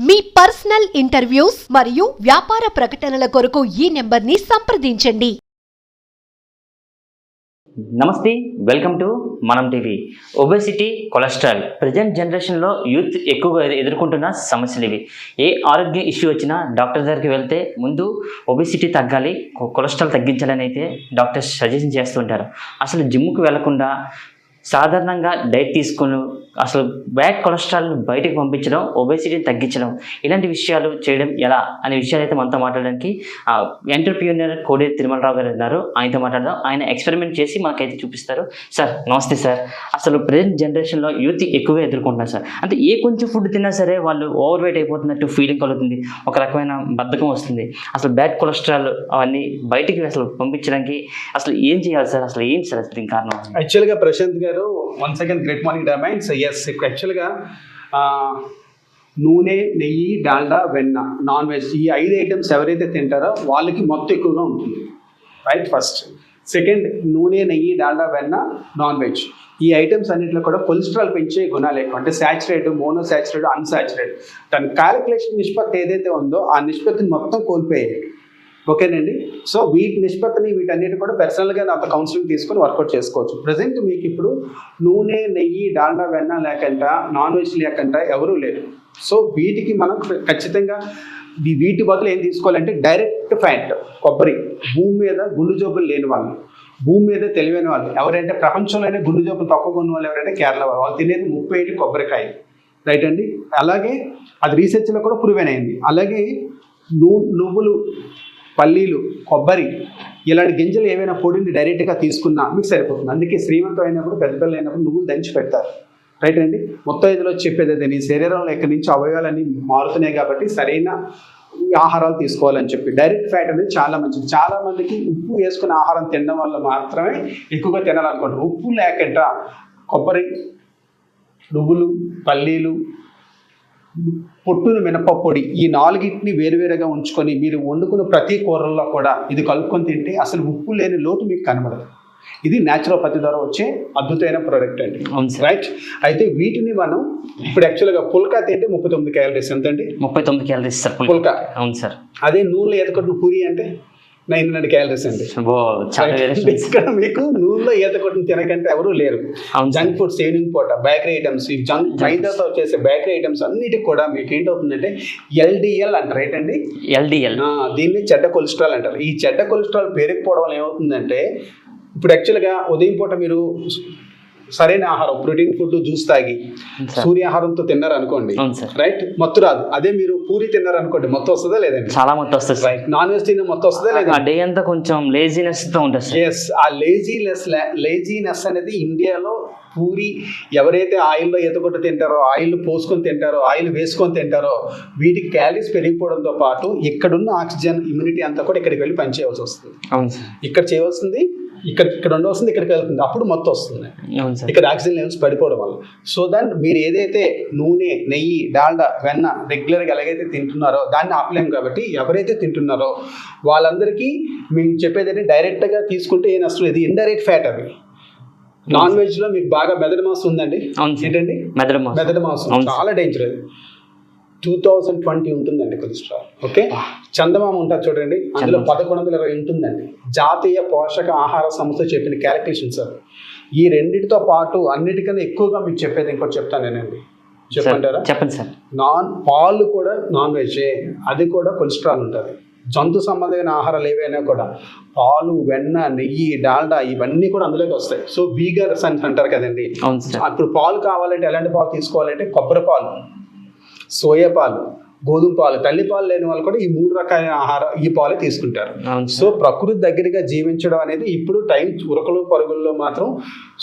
మీ personal interviews మరియు వ్యాపార ప్రకటనల కొరకు ఈ నెంబర్ని సంప్రదించండి. నమస్తే welcome to Manam TV. Obesity cholesterol. Present జనరేషన్లో యూత్ ఎక్కువగా ఎదు- ఎదుర్కొంటున్న సమస్యలు ఇవి. ఏ ఆరోగ్య ఇష్యూ వచ్చినా డాక్టర్ దగ్గరికి వెళ్తే ముందు ఒబెసిటీ తగ్గాలి కొలెస్ట్రాల్ తగ్గించాలని అయితే డాక్టర్స్ సజెషన్ చేస్తుంటారు అసలు జిమ్కి వెళ్ళకుండా సాధారణంగా డైట్ తీసుకుని అసలు బ్యాడ్ కొలెస్ట్రాల్ బయటకు పంపించడం ఒబేసిటీని తగ్గించడం ఇలాంటి విషయాలు చేయడం ఎలా అనే విషయాలు అయితే మనతో మాట్లాడడానికి ఎంటర్ప్రీనియర్ కోడే తిరుమలరావు గారు ఉన్నారు. ఆయనతో మాట్లాడదాం. ఆయన ఎక్స్పెరిమెంట్ చేసి మనకైతే చూపిస్తారు. సార్ నమస్తే సార్. అసలు ప్రజెంట్ జనరేషన్లో యూత్ ఎక్కువగా ఎదుర్కొంటున్నారు సార్. అంటే ఏ కొంచెం ఫుడ్ తిన్నా సరే వాళ్ళు ఓవర్ వెయిట్ అయిపోతున్నట్టు ఫీలింగ్ కలుగుతుంది. ఒక రకమైన బద్ధకం వస్తుంది. అసలు బ్యాడ్ కొలెస్ట్రాల్ అవన్నీ బయటికి అసలు పంపించడానికి అసలు ఏం చేయాలి సార్? అసలు ఏం సార్? దీని కారణం? యాక్చువల్గా Prashanth garu one second great morning diamonds yes యాక్చువల్గా నూనె నెయ్యి డాల్డా వెన్న నాన్ వెజ్ ఈ ఐదు ఐటమ్స్ ఎవరైతే తింటారో వాళ్ళకి మొత్తం ఎక్కువగా ఉంటుంది. రైట్ ఫస్ట్ సెకండ్ నూనె నెయ్యి డాల్డా వెన్న నాన్ వెజ్ ఈ ఐటమ్స్ అన్నింటిలో కూడా కొలెస్ట్రాల్ పెంచే గుణాలు. ఎక్కువ అంటే సాచురేట్ మోనో సాచురేట్ అన్సాచురేట్ దాని క్యాలిక్యులేషన్ నిష్పత్తి ఏదైతే ఉందో ఆ నిష్పత్తిని మొత్తం కోల్పోయాయి. ఓకేనండి? సో వీటి నిష్పత్తిని వీటన్నిటి కూడా పర్సనల్గా అంత కౌన్సిలింగ్ తీసుకొని వర్కౌట్ చేసుకోవచ్చు. ప్రజెంట్ మీకు ఇప్పుడు నూనె నెయ్యి డాల్డా వెన్న లేకుండా నాన్ వెజ్ లేకుండా ఎవరూ లేరు. సో వీటికి మనం ఖచ్చితంగా వీటి బదులు ఏం తీసుకోవాలంటే డైరెక్ట్ ఫ్యాట్ కొబ్బరి. భూమి మీద గుండు జబ్బులు లేని వాళ్ళు. భూమి మీద తెలివైన వాళ్ళు. ఎవరంటే ప్రపంచంలోనే గుండు జబ్బులు తక్కువ ఉన్న వాళ్ళు ఎవరంటే కేరళ వాళ్ళు. వాళ్ళు తినేది ముప్పై ఏడు కొబ్బరికాయ రైట్ అండి? అలాగే అది రీసెర్చ్లో కూడా ప్రూవ్ అయింది. అలాగే నువ్వు నువ్వులు పల్లీలు కొబ్బరి ఇలాంటి గింజలు ఏవైనా పొడిని డైరెక్ట్గా తీసుకున్నా మీకు సరిపోతుంది. అందుకే శ్రీమంతం అయినప్పుడు పెద్ద పిల్లలు అయినప్పుడు నువ్వులు దంచి పెడతారు. రైట్ అండి? మొత్తం ఇదిలో చెప్పేది అదే. నీ శరీరంలో ఎక్కడి నుంచి అవయవాలన్నీ మారుతున్నాయి కాబట్టి సరైన ఆహారాలు తీసుకోవాలని చెప్పి. డైరెక్ట్ ఫ్యాట్ అనేది చాలా మంచిది. చాలా మందికి ఉప్పు వేసుకున్న ఆహారం తినడం వల్ల మాత్రమే ఎక్కువగా తినాలనుకుంటారు. ఉప్పు లేకుండా కొబ్బరి నువ్వులు పల్లీలు పొట్టున మినపప్పు పొడి ఈ నాలుగిటిని వేరువేరుగా ఉంచుకొని మీరు వండుకున్న ప్రతి కూరల్లో కూడా ఇది కలుపుకొని తింటే అసలు ఉప్పు లేని లోటు మీకు కనబడదు. ఇది న్యాచురోపతి ద్వారా వచ్చే అద్భుతమైన ప్రోడక్ట్ అండి. రైట్ అయితే వీటిని మనం ఇప్పుడు యాక్చువల్గా పుల్కా తింటే ముప్పై తొమ్మిది క్యాలరీస్ ఎంత అండి ముప్పై తొమ్మిది క్యాలరీస్ సార్. పుల్కా. అవును సార్. అదే నూనెలో ఎదకొట్టిన పూరి అంటే? నైన్ హండ్రెడ్ క్యాలరీస్ అండి. ఇక్కడ మీకు నూనెలో ఈత కొట్టిన తినకంటే ఎవరు లేరు. జంక్ ఫుడ్ సేవింగ్ పూట బేకరీ ఐటమ్స్ ఈ జంక్ మైదాతో చేసే బేకరీ ఐటమ్స్ అన్నిటికి కూడా మీకు ఏంటవుతుందంటే ఎల్డిఎల్ అంటారు. ఏంటండి? ఎల్డిఎల్. దీన్ని చెడ్డ కొలెస్ట్రాల్ అంటారు. ఈ చెడ్డ కొలెస్ట్రాల్ పేరుకుపోవడం వల్ల ఏమవుతుందంటే ఇప్పుడు యాక్చువల్గా ఉదయం పూట మీరు సరైన ఆహారం ప్రోటీన్ ఫుడ్ జ్యూస్ తాగి సార్. సూర్యాహారంతో తిన్నారు అనుకోండి రైట్? మొత్తం రాదు. అదే మీరు పూరి తిన్నారు అనుకోండి మొత్తం వస్తుందా లేదండి? చాలా మొత్తం వస్తుంది రైట్. నాన్ వెజ్ తిన్న మొత్తం వస్తుందా లేదా డే అంతా కొంచెం లేజినెస్తో ఉంటుంది ఎస్ ఆ లేజీనెస్ లేజీనెస్ అనేది ఇండియాలో పూరి ఎవరైతే ఆయిల్లో ఎతకొట్టు తింటారో ఆయిల్ పోసుకొని తింటారో ఆయిల్ వేసుకొని తింటారో వీటికి క్యాలరీస్ పెరిగిపోవడంతో పాటు ఇక్కడున్న ఆక్సిజన్ ఇమ్యూనిటీ అంతా కూడా ఇక్కడికి వెళ్ళి పనిచేయవలసి వస్తుంది. అవును సార్. ఇక్కడ చేయవలసింది ఇక్కడ ఇక్కడ ఉండవలసింది ఇక్కడికి వెళ్తుంది. అప్పుడు మొత్తం వస్తుంది. ఇక్కడ ఆక్సిజన్ లెవెల్స్ పడిపోవడం వల్ల. సో దాన్ మీరు ఏదైతే నూనె నెయ్యి డాల్డా వెన్న రెగ్యులర్గా ఎలాగైతే తింటున్నారో దాన్ని ఆపలేం కాబట్టి ఎవరైతే తింటున్నారో వాళ్ళందరికీ మేము చెప్పేది ఏంటంటే డైరెక్ట్గా తీసుకుంటే ఏ నష్టం లేదు. ఇండైరెక్ట్ ఫ్యాట్ అవి నాన్ వెజ్లో మీకు బాగా మెదడు మాంసం ఉందండి. ఏంటండి? మెదడు మాంసం. మెదడు మాంసం. చాలా డేంజర్ అది. టూ థౌజండ్ ట్వంటీ ఉంటుందండి కొలెస్ట్రాల్. ఓకే చందమామ ఉంటుంది చూడండి. అందులో. పదకొండు వందల ఇరవై ఉంటుందండి జాతీయ పోషక ఆహార సంస్థ చెప్పిన క్యాలిక్యులేషన్ సార్ ఈ రెండింటితో పాటు అన్నిటికన్నా ఎక్కువగా మీకు చెప్పేది ఇంకోటి చెప్తాను నేనండి. చెప్పంటారా? చెప్పండి సార్ నాన్ పాలు కూడా నాన్ వెజ్ అది కూడా కొలెస్ట్రాల్ ఉంటుంది. జంతు సంబంధమైన ఆహారాలు ఏవైనా కూడా పాలు వెన్న నెయ్యి డాల్డా ఇవన్నీ కూడా అందులోకి వస్తాయి. సో వీగర్స్ అని అంటారు కదండి. ఇప్పుడు పాలు కావాలంటే ఎలాంటి పాలు తీసుకోవాలంటే కొబ్బరి పాలు. సోయా పాలు గోధుమ పాలు తల్లి పాలు లేని వాళ్ళు కూడా ఈ మూడు రకాలైన ఆహారం ఈ పాలే తీసుకుంటారు. సో ప్రకృతి దగ్గరగా జీవించడం అనేది ఇప్పుడు టైం ఉరకలు పరుగుల్లో మాత్రం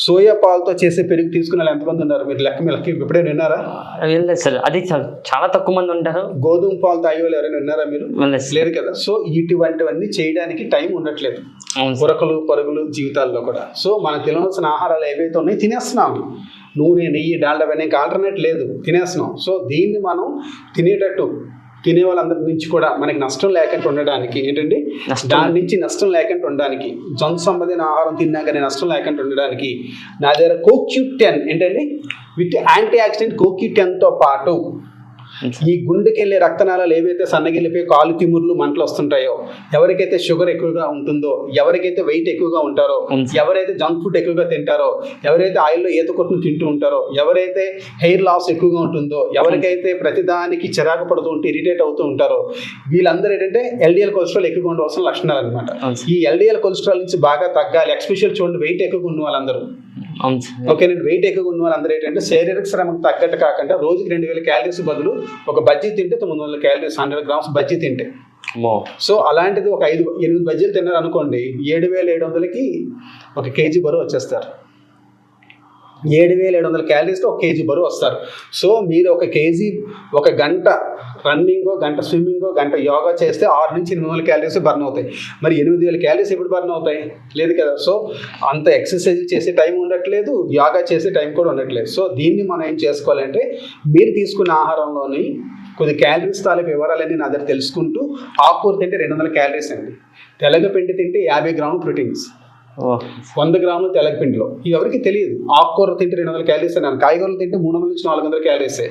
సోయా పాలతో చేసే పెరుగు తీసుకునే వాళ్ళు ఎంతమంది ఉన్నారు? మీరు లెక్క మీ లెక్క ఎప్పుడైనా విన్నారా? వెళ్ళలేదు సార్. అది చాలా తక్కువ మంది ఉంటారు. గోధుమ పాలు తాగే వాళ్ళు ఎవరైనా విన్నారా మీరు? లేరు కదా. సో ఇటువంటివన్నీ చేయడానికి టైం ఉండట్లేదు. ఉరకలు పరుగులు జీవితాల్లో కూడా. సో మనం తినవలసిన ఆహారాలు ఏవైతే ఉన్నాయో తినేస్తున్నాం నూనె నెయ్యి డాల్డా అవన్నీ ఆల్టర్నేట్ లేదు తినేస్తున్నాం సో దీన్ని మనం తినేటట్టు తినే వాళ్ళందరి నుంచి కూడా మనకి నష్టం లేకుండా ఉండడానికి ఏంటంటే. దాని నుంచి నష్టం లేకుండా ఉండడానికి జంతు సంబంధించిన ఆహారం తిన్నా కానీ నష్టం లేకుండా ఉండడానికి నా దగ్గర కోక్యూ టెన్ ఏంటండి విత్ యాంటీ ఆక్సిడెంట్ కోక్యూ టెన్తో పాటు ఈ గుండెకి వెళ్ళే రక్తనాళాలు ఏవైతే సన్నగిల్లిపోయి కాలు తిమ్ముర్లు మంటలు వస్తుంటాయో ఎవరికైతే షుగర్ ఎక్కువగా ఉంటుందో ఎవరికైతే వెయిట్ ఎక్కువగా ఉంటారో. ఎవరైతే జంక్ ఫుడ్ ఎక్కువగా తింటారో ఎవరైతే ఆయిల్లో ఈత కొట్టును తింటూ ఉంటారో ఎవరైతే హెయిర్ లాస్ ఎక్కువగా ఉంటుందో ఎవరికైతే ప్రతిదానికి చిరాకు పడుతూ ఉంటే ఇరిటేట్ అవుతూ ఉంటారో వీళ్ళందరూ ఏంటంటే ఎల్డిఎల్ కొలెస్ట్రాల్ ఎక్కువగా ఉండవలసిన లక్షణాలు అనమాట. ఈ ఎల్డిఎల్ కొలెస్ట్రాల్ నుంచి బాగా తగ్గాలి ఎక్స్పెషల్ చూడండి వెయిట్ ఎక్కువగా ఉన్న వాళ్ళందరూ ఓకే నేను వెయిట్ ఎక్కువగా ఉన్న వాళ్ళందరూ ఏంటంటే శారీరక శ్రమకు తగ్గట్టు కాకుండా రోజుకి రెండు వేల క్యాలరీస్ బదులు ఒక బజ్జీ తింటే తొమ్మిది వందల క్యాలరీస్ హండ్రెడ్ గ్రామ్స్ బజ్జీ తింటే. సో అలాంటిది ఒక ఐదు ఎనిమిది బజ్జీలు తిన్నారు అనుకోండి ఏడు వేల ఏడు వందలకి ఒక కేజీ బరువు వచ్చేస్తారు. ఏడు వేల ఏడు వందల క్యాలరీస్తో ఒక కేజీ బరువు వస్తారు. సో మీరు ఒక కేజీ ఒక గంట రన్నింగ్ గంట స్విమ్మింగో గంట యోగా చేస్తే ఆరు నుంచి ఎనిమిది వందల క్యాలరీస్ బర్న్ అవుతాయి. మరి ఎనిమిది వేల క్యాలరీస్ ఎప్పుడు బర్న్ అవుతాయి? లేదు కదా. సో అంత ఎక్సర్సైజ్ చేసే టైం ఉండట్లేదు యోగా చేసే టైం కూడా ఉండట్లేదు. సో దీన్ని మనం ఏం చేసుకోవాలంటే మీరు తీసుకున్న ఆహారంలోని కొద్ది క్యాలరీస్ తాలూకు వివరాలన్నీ నా దగ్గర తెలుసుకుంటూ ఆకుకూర తింటే రెండు వందల క్యాలరీస్ అండి. తెల్లగపిండి తింటే యాభై గ్రాములు ప్రోటీన్స్. వంద గ్రాములు తెల్లగపిండిలో ఇవి ఎవరికి తెలియదు. ఆకుకూర తింటే రెండు వందల క్యాలరీస్ అన్నాను. కాయగూరలు తింటే మూడు వందల నుంచి నాలుగు వందల క్యాలరీసే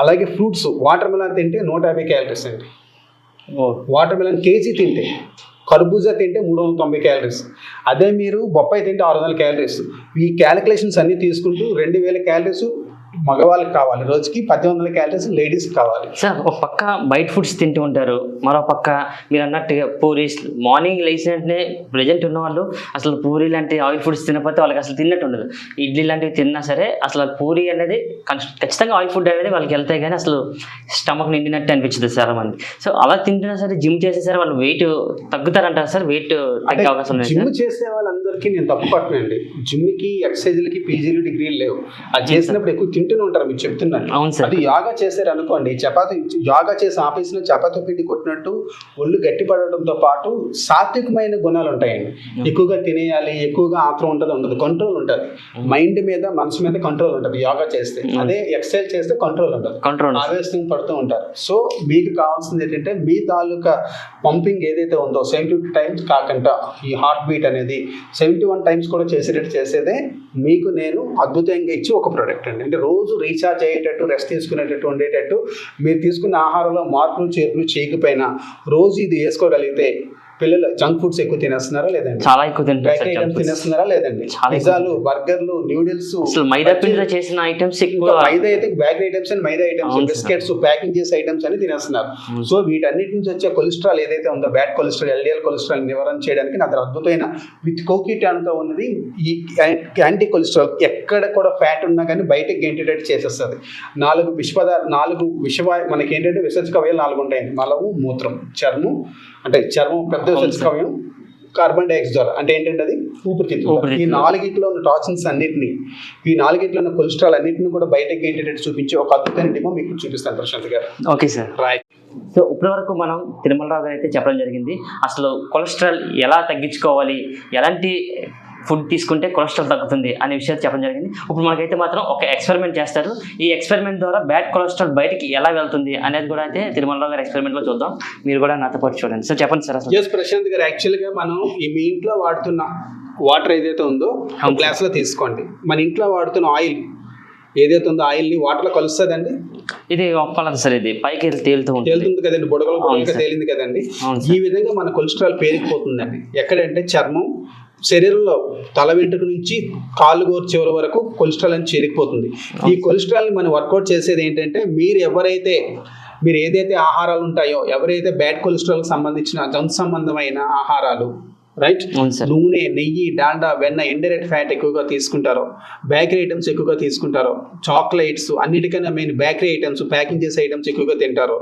అలాగే ఫ్రూట్స్ వాటర్ మిలన్ తింటే నూట యాభై క్యాలరీస్ అండి. వాటర్ మిలన్ కేజీ తింటే కర్బూజా తింటే మూడు వందల తొంభై క్యాలరీస్ అదే మీరు బొప్పాయి తింటే ఆరు వందల క్యాలరీస్ ఈ క్యాలిక్యులేషన్స్ అన్నీ తీసుకుంటూ రెండు వేల క్యాలరీస్ మగవాళ్ళకి కావాలి. రోజుకి పద్దెనిమిది వందల క్యాలరీస్ లేడీస్కి కావాలి. సార్ ఒక పక్క బయట ఫుడ్స్ తింటూ ఉంటారు. మరో పక్క మీరు అన్నట్టుగా పూరీస్ మార్నింగ్ లేచిన వెంటనే ప్రజెంట్ ఉన్న వాళ్ళు అసలు పూరీ లాంటి ఆయిల్ ఫుడ్స్ తినకపోతే వాళ్ళకి అసలు తిన్నట్టు ఉండదు. ఇడ్లీ లాంటివి తిన్నా సరే అసలు పూరి అనేది ఖచ్చితంగా ఆయిల్ ఫుడ్ అనేది వాళ్ళకి వెళ్తాయి కానీ అసలు స్టమక్ నిండినట్టు అనిపించదు చాలా మంది. సో అలా తింటున్నా సరే జిమ్ చేసే సరే వాళ్ళు వెయిట్ తగ్గుతారంటారు సార్? వెయిట్ తగ్గే అవకాశం జిమ్ సార్? చేసే వాళ్ళందరికీ నేను తప్పు పట్టనండి. జిమ్కి ఎక్సర్సైజ్లకి పీజీలు డిగ్రీలు లేవు. అది చేసినప్పుడు ఎక్కువ తింటూనే ఉంటారు మీరు చెప్తున్నాను అవును సార్. అది యోగా చేశారు అనుకోండి చపాతి యోగా చేసి ఆఫీస్లో చపాతీ పిండి కొట్టినట్టు ఒళ్ళు గట్టి పడడంతో పాటు సాత్వికమైన గుణాలు ఉంటాయండి. ఎక్కువగా తినేయాలి ఎక్కువగా ఆత్రం ఉంటుంది ఉండదు. కంట్రోల్ ఉంటుంది. మైండ్ మీద మనసు మీద కంట్రోల్ ఉంటుంది యోగా చేస్తే. అదే ఎక్సర్సైజ్ చేస్తే కంట్రోల్ ఉంటుంది. కంట్రోల్ ఆవేశం పడుతూ ఉంటారు. సో మీకు కావాల్సింది ఏంటంటే మీ తాలూకా పంపింగ్ ఏదైతే ఉందో సెవెంటీ టూ టైమ్స్ కాకుండా ఈ హార్ట్ బీట్ అనేది సెవెంటీ వన్ టైమ్స్ కూడా చేసేటట్టు చేసేదే మీకు నేను అద్భుతంగా ఇచ్చి ఒక ప్రోడక్ట్ అండి. అంటే రోజు రీఛార్జ్ అయ్యేటట్టు రెస్ట్ తీసుకునేటట్టు ఉండేటట్టు మీరు తీసుకున్న ఆహారంలో మార్పులు చేర్పులు చేయకపోయినా రోజు ఇది వేసుకోగలిగితే పిల్లలు జంక్ ఫుడ్స్ ఎక్కువ తినేస్తున్నారా లేదండి? చాలా ఎక్కువ తింటారు. తినేస్తున్నారా లేదండి. పిజ్జాలు బర్గర్లు న్యూడిల్స్ అసలు మైదా పిండితో చేసిన ఐటమ్స్ ఎక్కువ మైదా అయితే bakery items and maida items. Biscuits packing చేసే ఐటమ్స్ అని తినేస్తున్నారు. సో వీటన్నిటి నుంచి వచ్చే కొలెస్ట్రాల్ ఏదైతే ఉందో బ్యాడ్ కొలెస్ట్రాల్ ఎల్డిఎల్ కొలెస్ట్రాల్ నివారణ చేయడానికి నా దగ్గర అద్భుతమైన విత్ కోకిటాన్తో ఉన్నది. ఈ యాంటీ కొలెస్ట్రాల్ ఎక్కడ కూడా ఫ్యాట్ ఉన్నా కానీ బయటకి గెంటేటట్టు చేసేస్తుంది. నాలుగు విషపద నాలుగు విషవా మనకి ఏంటంటే విసర్జకవయాలు నాలుగు ఉంటాయండి. మలము మూత్రం చర్మం అంటే చర్మం పెద్ద. విసర్జకవయం కార్బన్ డైఆక్సైడ్ ద్వారా అంటే ఏంటంటే అది ఊపిరితిత్తులు. ఈ. నాలుగిట్లో ఉన్న టాక్సిన్స్ అన్నిటిని ఈ నాలుగిట్లో ఉన్న కొలెస్ట్రాల్ అన్నిటిని కూడా బయటకి ఏంటంటే చూపించి ఒక అద్భుతమైన డెమో మీకు చూపిస్తాను Prashanth garu. Okay sir. Right so ఇప్పటి వరకు మనం తిరుమలరావు గారు అయితే చెప్పడం జరిగింది. అసలు కొలెస్ట్రాల్ ఎలా తగ్గించుకోవాలి? ఎలాంటి ఫుడ్ తీసుకుంటే కొలెస్ట్రాల్ తగ్గుతుంది అనే విషయాలు చెప్పడం జరిగింది. ఇప్పుడు మనకైతే మాత్రం ఒక ఎక్స్పెరిమెంట్ చేస్తారు. ఈ ఎక్స్పెరిమెంట్ ద్వారా బ్యాడ్ కొలెస్ట్రాల్ బయటికి ఎలా వెళ్తుంది అనేది కూడా అయితే తిరుమలరావు గారి ఎక్స్పెరిమెంట్లో చూద్దాం. మీరు కూడా నాతో పాటు చూడండి. సో చెప్పండి సార్ అసలు. ప్రశాంత్ గారు యాక్చువల్గా మనం ఈ మీ ఇంట్లో వాడుతున్న వాటర్ ఏదైతే ఉందో గ్లాస్లో తీసుకోండి. మన ఇంట్లో వాడుతున్న ఆయిల్ ఏదైతే ఉందో ఆయిల్ని వాటర్లో కలుస్తుందండి? ఇది ఒప్పలేదు సార్ ఇది. పైకి తేలుతూ ఉంటుంది. తేలుతుంది కదండి బుడగలు సార్. తేలింది కదండి. ఈ విధంగా మన కొలెస్ట్రాల్ పేరుకుపోతుందండి ఎక్కడంటే చర్మం శరీరంలో తల వెంట్రుక నుంచి కాళ్ళు గోరు చివరి వరకు కొలెస్ట్రాల్ అని చేరికిపోతుంది. ఈ కొలెస్ట్రాల్ని మనం వర్కౌట్ చేసేది ఏంటంటే మీరు ఎవరైతే మీరు ఏదైతే ఆహారాలు ఉంటాయో ఎవరైతే బ్యాడ్ కొలెస్ట్రాల్కి సంబంధించిన జంతు సంబంధమైన ఆహారాలు రైట్? నూనె నెయ్యి డాల్డా వెన్న ఇండైరెక్ట్ ఫ్యాట్ ఎక్కువగా తీసుకుంటారో బేకరీ ఐటమ్స్ ఎక్కువగా తీసుకుంటారో చాక్లెట్స్ అన్నిటికన్నా మెయిన్ బేకరీ ఐటమ్స్ ప్యాకింగ్ చేసే ఐటమ్స్ ఎక్కువగా తింటారో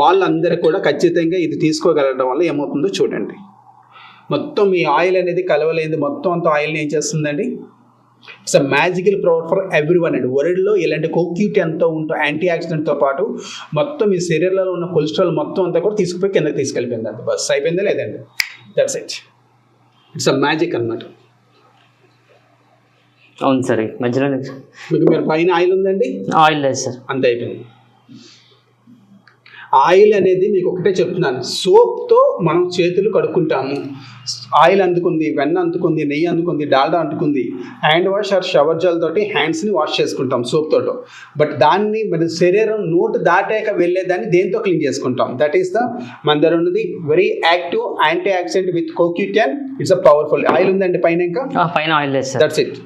వాళ్ళందరూ కూడా ఖచ్చితంగా ఇది తీసుకోగలగడం వల్ల ఏమవుతుందో చూడండి. మొత్తం ఈ ఆయిల్ అనేది కలవలేంది. మొత్తం అంతా ఆయిల్ని ఏం చేస్తుందండి? It's a magical product for everyone అండి. వరల్డ్లో ఇలాంటి కోక్యూట్ ఎంతో ఉంటూ యాంటీ ఆక్సిడెంట్తో పాటు మొత్తం ఈ శరీరంలో ఉన్న కొలెస్ట్రాల్ మొత్తం అంతా కూడా తీసుకుపోయి కిందకి తీసుకెళ్ళిపోయిందండి బస్ అయిపోయిందా లేదండి? That's it it's a magic అన్నమాట. అవును సార్. మధ్యలో మీకు మీరు పైన ఆయిల్ ఉందండి? ఆయిల్ లేదు సార్. అంత అయిపోయింది. ఆయిల్ అనేది మీకు ఒకటే చెప్తున్నాను. సోప్తో మనం చేతులు కడుక్కుంటాము. ఆయిల్ అందుకుంది వెన్న అందుకుంది నెయ్యి అందుకుంది డాల్డా అందుకుంది. Hand wash or shower gel తోటి హ్యాండ్స్ని వాష్ చేసుకుంటాం సోప్ తోటి. బట్ దాన్ని మన శరీరం నోటు దాటాక వెళ్ళేదాన్ని దేంతో క్లీన్ చేసుకుంటాం? దట్ ఈస్ ద మన దగ్గర ఉన్నది. Very active antioxidant with co Q ten it's a powerful oil ఉందండి పైన ఇంకా? పైన oil that's it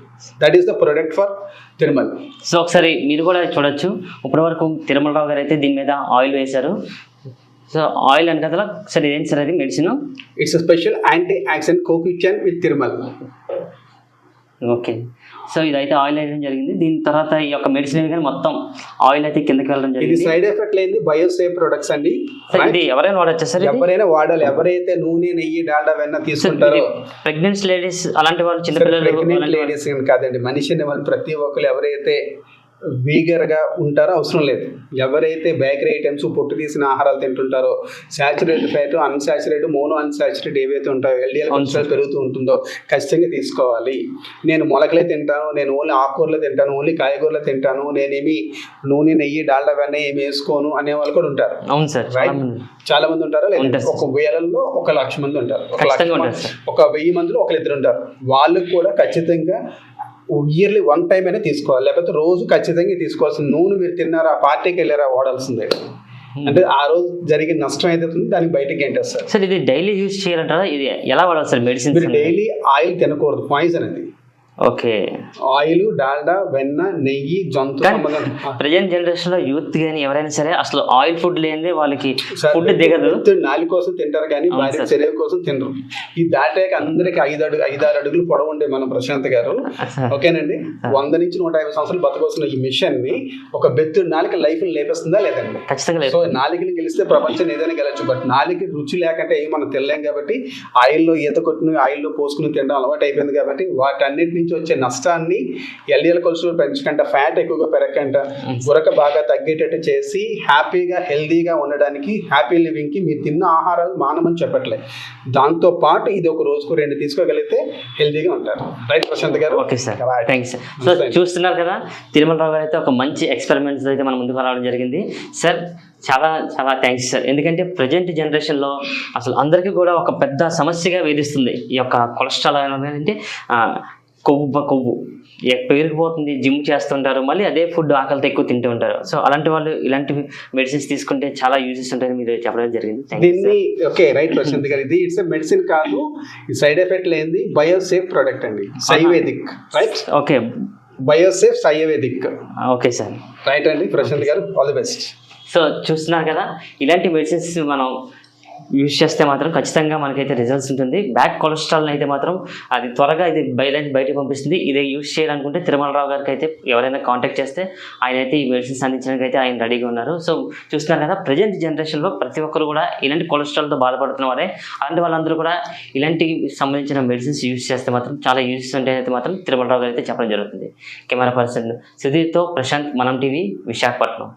that is the product for Tirumala so ఒకసారి మీరు కూడా చూడొచ్చు. ఇప్పటి వరకు తిరుమలరావు గారు అయితే దీని మీద ఆయిల్ వేశారు. సో ఆయిల్ అంటే కదా సరే ఇదేంటి సార్ అది medicine? It's special anti oxidant CoQ ten with Tirumala okay so ఇదైతే ఆయిల్ వేయడం జరిగింది. దీని తర్వాత ఈ యొక్క మెడిసిన్ కానీ మొత్తం ఆయిల్ అయితే కిందకి వెళ్ళడం జరిగింది. సైడ్ ఎఫెక్ట్ లేని బయోసేఫ్ ప్రొడక్ట్స్ అండి. ఇది ఎవరైనా వాడచ్చా సార్ ఎవరైనా వాడాలి. ఎవరైతే నూనె నెయ్యి డాల్డా వెన్న తీసుకుంటారో ప్రెగ్నెంట్ లేడీస్ అలాంటి వాళ్ళు అలాంటి వాళ్ళు- లేడీస్ కాదండి. మనిషిని వాళ్ళు ప్రతి ఒక్కరు ఎవరైతే వీగర్గా ఉంటారో? అవసరం లేదు. ఎవరైతే బేకరీ ఐటమ్స్ పొట్టు తీసిన ఆహారాలు తింటుంటారో saturated fat unsaturated mono unsaturated ఏవైతే ఉంటాయో ఎల్డిఎల్ కొలెస్ట్రాల్ పెరుగుతూ ఉంటుందో ఖచ్చితంగా తీసుకోవాలి. నేను మొలకలే తింటాను నేను ఓన్లీ ఆకుకూరలు తింటాను ఓన్లీ కాయగూరలు తింటాను నేనేమి నూనె నెయ్యి డాల్డా వెన్న ఏమి వేసుకోను అనే వాళ్ళు కూడా ఉంటారు. అవును సార్ చాలా రైట్ మంది. చాలా మంది ఉంటారు లేదా. ఒక వేలలో ఒక లక్ష మంది ఉంటారు. ఒక లక్ష. ఒక వెయ్యి మందిలో ఒకరు ఇద్దరు ఉంటారు. వాళ్ళకి కూడా ఖచ్చితంగా ఇయర్లీ వన్ టైం అయినా తీసుకోవాలి. లేకపోతే రోజు ఖచ్చితంగా తీసుకోవాల్సిన నూనె మీరు తిన్నారా పార్టీకి వెళ్ళారా వాడాల్సిందే. అంటే ఆ రోజు జరిగిన నష్టం ఉందో దానికి బయటకి ఏంటేస్తారు సార్? ఇది డైలీ యూజ్ చేయాలంటారా? ఇది ఎలా వాడాలి సార్? మెడిసిన్స్ మీరు డైలీ ఆయిల్ తినకూడదు. పాయిజన్ అది. ఓకే. ఆయిల్ డాల్డా వెన్న నెయ్యి జంతు ప్రజెంట్ జనరేషన్లో యూత్ కానీ ఎవరైనా సరే అసలు ఆయిల్ ఫుడ్ లేనిదే వాళ్ళకి ఫుడ్ దిగదు. నాలి కోసం తింటారు కానీ భార్య సార్. శరీరం కోసం తినరు. ఈ దాటాక అందరికి ఐదు అడుగు ఐదారు అడుగులు పొడవు ఉండే మన ప్రశాంత్ గారు. ఓకేనండి? వంద నుంచి నూట యాభై సంవత్సరాలు బతకొస్తున్న ఈ మిషన్ని ఒక బెత్తుడు నాలుక లైఫ్ లేపేస్తుందా లేదండి? ఖచ్చితంగా సో నాలుగుని గెలిస్తే ప్రపంచం ఏదైనా గెలవచ్చు బట్ నాలుగు రుచి లేకంటే మనం తినలేం కాబట్టి ఆయిల్లో ఈత కొట్టుకుని ఆయిల్లో పోసుకుని తినడం అలవాటు అయిపోయింది కాబట్టి వాటన్నిటి నుంచి వచ్చే నష్టాన్ని ఎల్డిఎల్ కొలెస్ట్రాల్ పెంచకుండా ఫ్యాట్ ఎక్కువగా పెరగకుండా ఉరక బాగా తగ్గేటట్టు చేసి హ్యాపీగా హెల్దీగా ఉండడానికి హ్యాపీ లివింగ్కి మీరు తిన్న ఆహారాలు మానమని చెప్పట్లే. దాంతో పాటు ఇది ఒక రోజుకు రెండు తీసుకోగలిగితే హెల్దీగా ఉంటారు. Right Prashanth garu? Okay sir. Thanks sir so చూస్తున్నారు కదా తిరుమలరావు గారు అయితే ఒక మంచి ఎక్స్పెరిమెంట్స్ అయితే మన ముందుకు రావడం జరిగింది. సార్ చాలా చాలా థ్యాంక్స్ సార్ ఎందుకంటే ప్రజెంట్ జనరేషన్లో అసలు అందరికీ కూడా ఒక పెద్ద సమస్యగా వేధిస్తుంది ఈ యొక్క కొలెస్ట్రాల్ అనేది. అంటే కొవ్వు కొవ్వు. పెరిగిపోతుంది జిమ్ చేస్తుంటారు మళ్ళీ అదే ఫుడ్ ఆకలితో ఎక్కువ తింటూ ఉంటారు. సో అలాంటి వాళ్ళు ఇలాంటి మెడిసిన్స్ తీసుకుంటే చాలా యూజెస్ ఉంటాయని మీరు చెప్పడం జరిగింది. దీన్ని ఓకే రైట్ ప్రశాంత్ గారు ఇది ఇట్స్ మెడిసిన్ కాదు. సైడ్ ఎఫెక్ట్ లేనిది. బయోసేఫ్ ప్రోడక్ట్ అండి. Saivedic right? Okay. Biosafe Saivedic okay sir. Right అండి. ప్రశాంత్ గారు ఆల్ ది బెస్ట్ సో చూస్తున్నారు కదా. ఇలాంటి మెడిసిన్స్ మనం యూజ్ చేస్తే మాత్రం ఖచ్చితంగా మనకైతే రిజల్ట్స్ ఉంటుంది. బ్యాక్ కొలెస్ట్రాల్ అయితే మాత్రం అది త్వరగా ఇది బయట బయటకు పంపిస్తుంది. ఇదే యూజ్ చేయాలనుకుంటే తిరుమలరావు గారికి అయితే ఎవరైనా కాంటాక్ట్ చేస్తే ఆయన అయితే ఈ మెడిసిన్స్ అందించడానికి అయితే ఆయన రెడీగా ఉన్నారు. సో చూస్తున్నారు కదా ప్రజెంట్ జనరేషన్లో ప్రతి ఒక్కరు కూడా ఇలాంటి కొలెస్ట్రాల్తో బాధపడుతున్న వారే అలాంటి వాళ్ళందరూ కూడా ఇలాంటి సంబంధించిన మెడిసిన్స్ యూజ్ చేస్తే మాత్రం చాలా యూజెస్ ఉంటాయైతే మాత్రం తిరుమలరావు గారు అయితే చెప్పడం జరుగుతుంది. కెమెరా పర్సన్ సుధీర్తో ప్రశాంత్ మనం టీవీ విశాఖపట్నం.